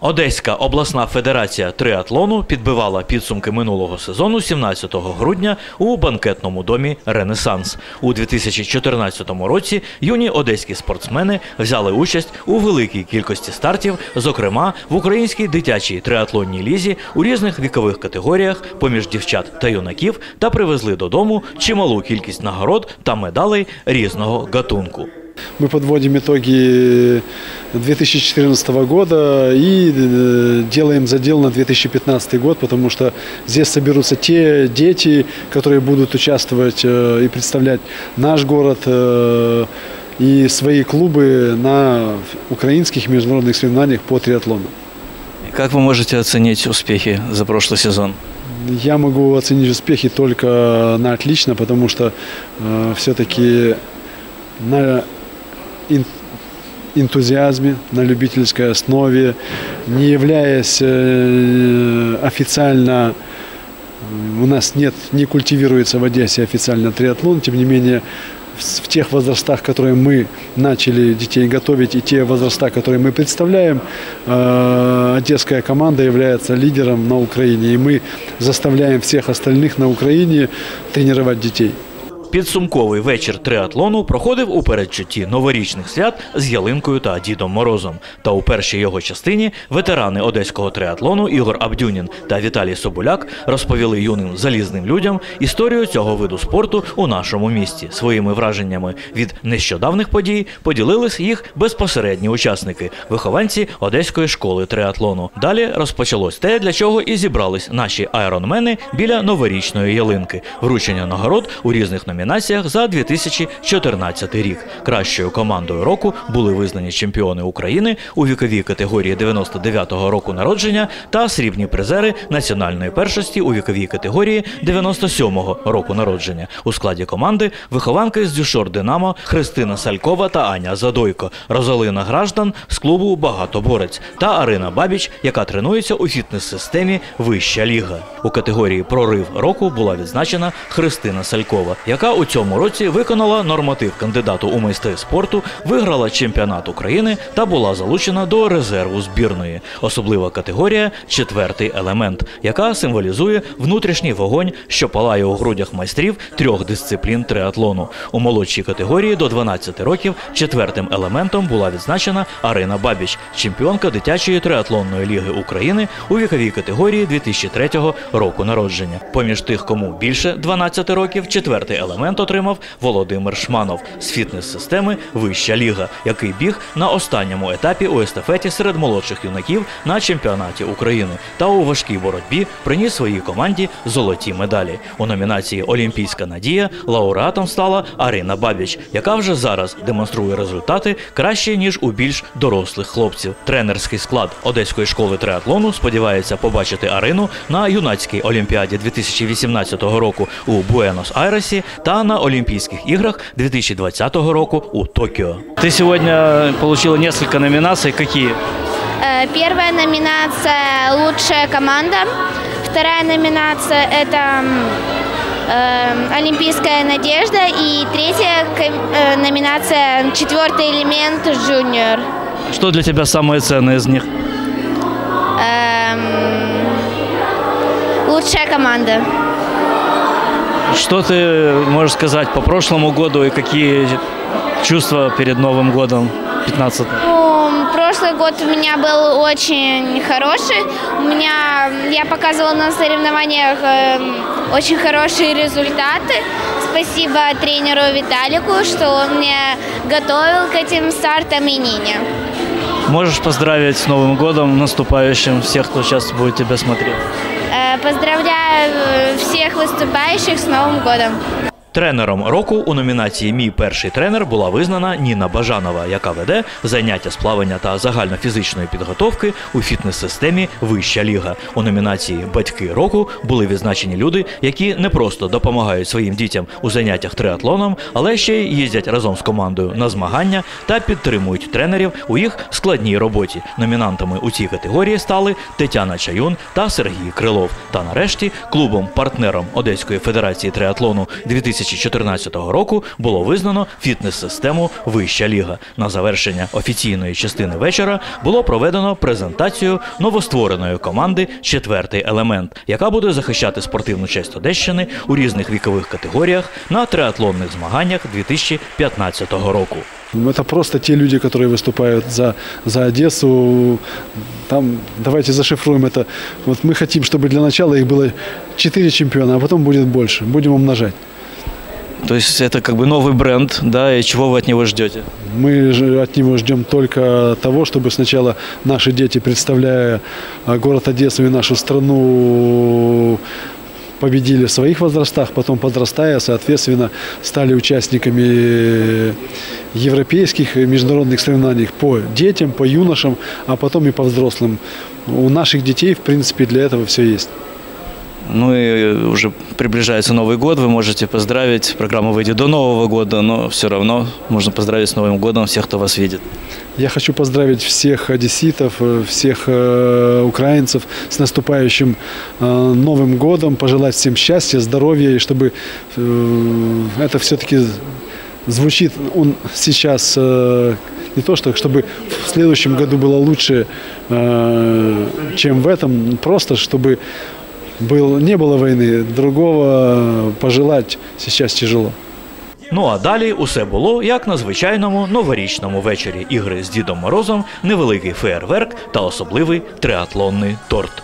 Одеська обласна федерація триатлону підбивала підсумки минулого сезону 17 грудня у банкетному домі Ренесанс. У 2014 році юні одеські спортсмени взяли участь у великій кількості стартів, зокрема в українській дитячій триатлонній лізі у різних вікових категоріях поміж дівчат та юнаків та привезли додому чималу кількість нагород та медалей різного гатунку. Мы подводим итоги 2014 года и э, делаем задел на 2015 год, потому что здесь соберутся те дети, которые будут участвовать э, и представлять наш город э, и свои клубы на украинских международных соревнованиях по триатлону. Как вы можете оценить успехи за прошлый сезон? Я могу оценить успехи только на отлично, потому что все-таки на энтузиазме, на любительской основе, не являясь э, официально, э, у нас нет, не культивируется в Одессе официально триатлон, тем не менее в тех возрастах, которые мы начали детей готовить, и те возраста, которые мы представляем, э, одесская команда является лидером на Украине, и мы заставляем всех остальных на Украине тренировать детей. Підсумковий вечір триатлону проходив у передчутті новорічних свят з ялинкою та Дідом Морозом. Та у першій його частині ветерани одеського триатлону Ігор Абдюнін та Віталій Соболяк розповіли юним залізним людям історію цього виду спорту у нашому місті. Своїми враженнями від нещодавних подій поділились їх безпосередні учасники, вихованці одеської школи триатлону. Далі розпочалось те, для чого і зібрались наші айронмени біля новорічної ялинки. Вручення нагород у різних номінаціях за 2014 рік. Кращою командою року були визнані чемпіони України у віковій категорії 99-го року народження та срібні призери національної першості у віковій категорії 97-го року народження. У складі команди вихованки з Дюшор Динамо Христина Салькова та Аня Задойко, Розалина Граждан з клубу Багатоборець та Арина Бабіч, яка тренується у фітнес-системі Вища ліга. У категорії Прорив року була відзначена Христина Салькова, яка у цьому році виконала норматив кандидату у майстри спорту, виграла чемпіонат України та була залучена до резерву збірної. Особлива категорія четвертий елемент, яка символізує внутрішній вогонь, що палає у грудях майстрів трьох дисциплін триатлону. У молодшій категорії до 12 років четвертим елементом була відзначена Арина Бабіч, чемпіонка дитячої триатлонної ліги України у віковій категорії 2003 року народження. Поміж тих, кому більше 12 років, четвертий елемент отримав Володимир Шманов з фітнес-системи Вища ліга, який біг на останньому етапі у естафеті серед молодших юнаків на чемпіонаті України та у важкій боротьбі приніс своїй команді золоті медалі. У номінації Олімпійська надія лауреатом стала Арина Бабіч, яка вже зараз демонструє результати краще ніж у більш дорослих хлопців. Тренерський склад одеської школи триатлону сподівається побачити Арину на юнацькій олімпіаді 2018 року у Буенос-Айресі та на Олімпійських іграх 2020 року у Токіо. Ты сегодня получила несколько номинаций. Какие? Э, Первая номинация «Лучшая команда». Вторая номинация – это м, э, «Олимпийская надежда». И третья ком- э, номинация «Четвертый элемент жуниор». Что для тебя самое ценное из них? Эм, Лучшая команда. Что ты можешь сказать по прошлому году и какие чувства перед Новым годом 15 Ну, прошлый год у меня был очень хороший. У меня я показывала на соревнованиях эм, очень хорошие результаты. Спасибо тренеру Виталику, что он меня готовил к этим стартам и Нине. Можешь поздравить с Новым годом, наступающим всех, кто сейчас будет тебя смотреть. Э, Поздравляю э, всех выступающих с Новым годом. Тренером року у номінації Мій перший тренер була визнана Ніна Бажанова, яка веде заняття з плавання та загальнофізичної підготовки у фітнес-системі Вища ліга. У номінації Батьки року були відзначені люди, які не просто допомагають своїм дітям у заняттях триатлоном, але ще й їздять разом з командою на змагання та підтримують тренерів у їх складній роботі. Номінантами у цій категорії стали Тетяна Чаюн та Сергій Крилов. Та нарешті клубом-партнером Одеської федерації триатлону 2000 2014 року було визнано фітнес-систему Вища ліга. На завершення офіційної частини вечора було проведено презентацію новоствореної команди Четвертий елемент, яка буде захищати спортивну честь Одещини у різних вікових категоріях на триатлонних змаганнях 2015 року. Это просто те люди, которые выступают за, за Одессу. Там, давайте зашифруем это. Вот мы хотим, чтобы для начала их было 4 чемпиона, а потом будет больше. Будем умножать. То есть это как бы новый бренд, да, и чего вы от него ждете? Мы от него ждем только того, чтобы сначала наши дети, представляя а, город Одессу и нашу страну, победили в своих возрастах, потом подрастая, соответственно, стали участниками европейских и международных соревнований по детям, по юношам, а потом и по взрослым. У наших детей, в принципе, для этого все есть. Ну и уже приближается Новый год, вы можете поздравить. Программа выйдет до Нового года, но все равно можно поздравить с Новым годом всех, кто вас видит. Я хочу поздравить всех одесситов, э, всех э, украинцев с наступающим э, Новым годом, пожелать всем счастья, здоровья, и чтобы э, это все-таки звучит он сейчас э, не то, что чтобы в следующем году было лучше, э, чем в этом, просто чтобы был, не было войны, другого пожелать сейчас тяжело. Ну а далі усе було як на звичайному новорічному вечорі. Ігри з Дідом Морозом, невеликий феєрверк та особливий триатлонний торт.